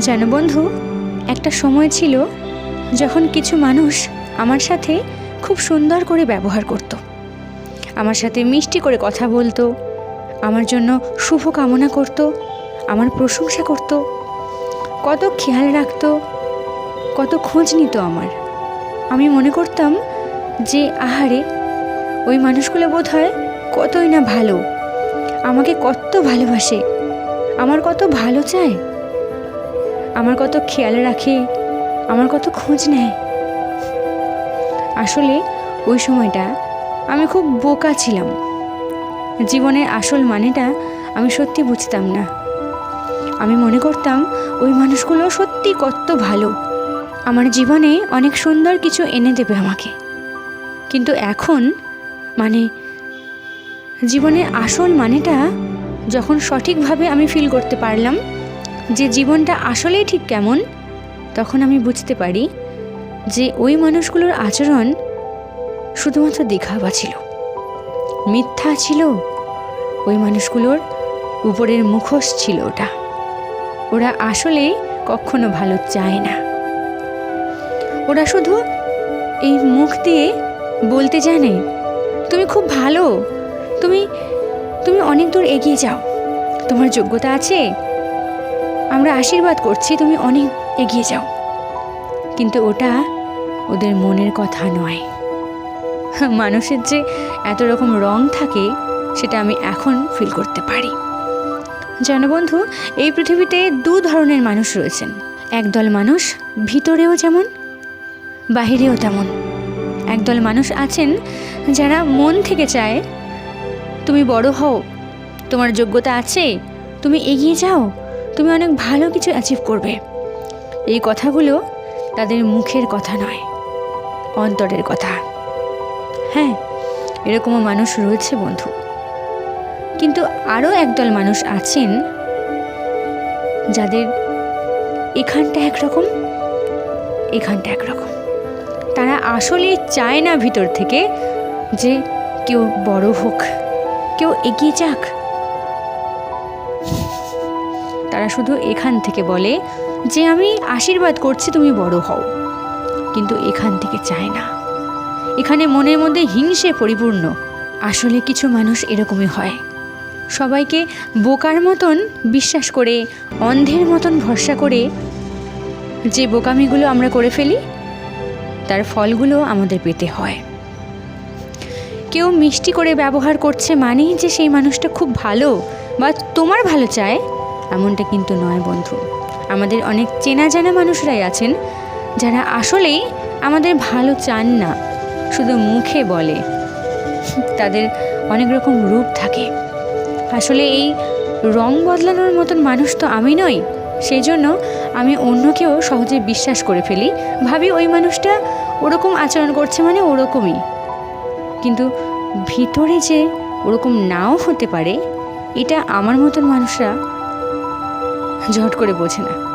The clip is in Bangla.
জানো বন্ধু, একটা সময় ছিল যখন কিছু মানুষ আমার সাথে খুব সুন্দর করে ব্যবহার করত। আমার সাথে মিষ্টি করে কথা বলতো, আমার জন্য শুভ কামনা করত, আমার প্রশংসা করত। কত খেয়াল রাখতো, কত খোঁজ নিত আমার। আমি মনে করতাম যে, আহারে, ওই মানুষগুলো বোধ হয় কতই না ভালো। আমাকে কত ভালোবাসে, আমার কত ভালো চায়। আমার কত খেয়াল রাখে, আমার কত খোঁজ নেয়। আসলে ওই সময়টা আমি খুব বোকা ছিলাম। জীবনের আসল মানেটা আমি সত্যি বুঝতাম না। আমি মনে করতাম ওই মানুষগুলো সত্যি কত ভালো। আমার জীবনে অনেক সুন্দর কিছু এনে দেবে আমাকে। কিন্তু এখন মানে জীবনের আসল মানেটা যখন সঠিকভাবে আমি ফিল করতে পারলাম যে জীবনটা আসলেই ঠিক কেমন, তখন আমি বুঝতে পারি যে ওই মানুষগুলোর আচরণ শুধুমাত্র দেখাবা ছিল। মিথ্যা ছিল, ওই মানুষগুলোর উপরের মুখোশ ছিল ওটা। ওরা আসলে কখনো ভালো চায় না। ওরা শুধু এই মুখ দিয়ে বলতে জানে, তুমি খুব ভালো, তুমি তুমি অনেক দূর এগিয়ে যাও। তোমার যোগ্যতা আছে আমরা আশীর্বাদ করছি, তুমি অনেক এগিয়ে যাও। কিন্তু ওটা ওদের মনের কথা নয়। মানুষের যে এত রকম রং থাকে, সেটা আমি এখন ফিল করতে পারি। জানো বন্ধু, এই পৃথিবীতে দু ধরনের মানুষ রয়েছেন। একদল মানুষ ভিতরেও যেমন, বাহিরেও তেমন। একদল মানুষ আছেন যারা মন থেকে চায়, তুমি বড় হও, তোমার যোগ্যতা আছে, তুমি এগিয়ে যাও। তুমি অনেক ভালো কিছু অ্যাচিভ করবে। এই কথাগুলো তাদের মুখের কথা নয়, অন্তরের কথা। হ্যাঁ এরকমও মানুষ রয়েছে বন্ধু। কিন্তু আরও একদল মানুষ আছেন যাদের এখানটা একরকম এখানটা একরকম। তারা আসলে চায় না ভিতর থেকে যে কেউ বড় হোক, কেউ এগিয়ে যাক। তারা শুধু এখান থেকে বলে যে আমি আশীর্বাদ করছি তুমি বড় হও। কিন্তু এখান থেকে চায় না। এখানে মনের মধ্যে হিংসে পরিপূর্ণ। আসলে কিছু মানুষ এরকমই হয়। সবাইকে বোকার মতন বিশ্বাস করে, অন্ধের মতন ভরসা করে যে বোকামিগুলো আমরা করে ফেলি, তার ফলগুলো আমাদের পেতে হয়। কেউ মিষ্টি করে ব্যবহার করছে মানেই যে সেই মানুষটা খুব ভালো বা তোমার ভালো চায় এমনটা কিন্তু নয় বন্ধু। আমাদের অনেক চেনা জানা মানুষরাই আছেন, যারা আসলেই আমাদের ভালো চান না, শুধু মুখে বলে। তাদের অনেক রকম রূপ থাকে। আসলে এই রং বদলানোর মতন মানুষ তো আমি নই সেই জন্য আমি অন্যকেও সহজে বিশ্বাস করে ফেলি। ভাবি ওই মানুষটা ওরকম আচরণ করছে মানে ওরকমই। কিন্তু ভিতরে যে ওরকম নাও হতে পারে, এটা আমার মতন মানুষরা ঝট করে বোঝে না।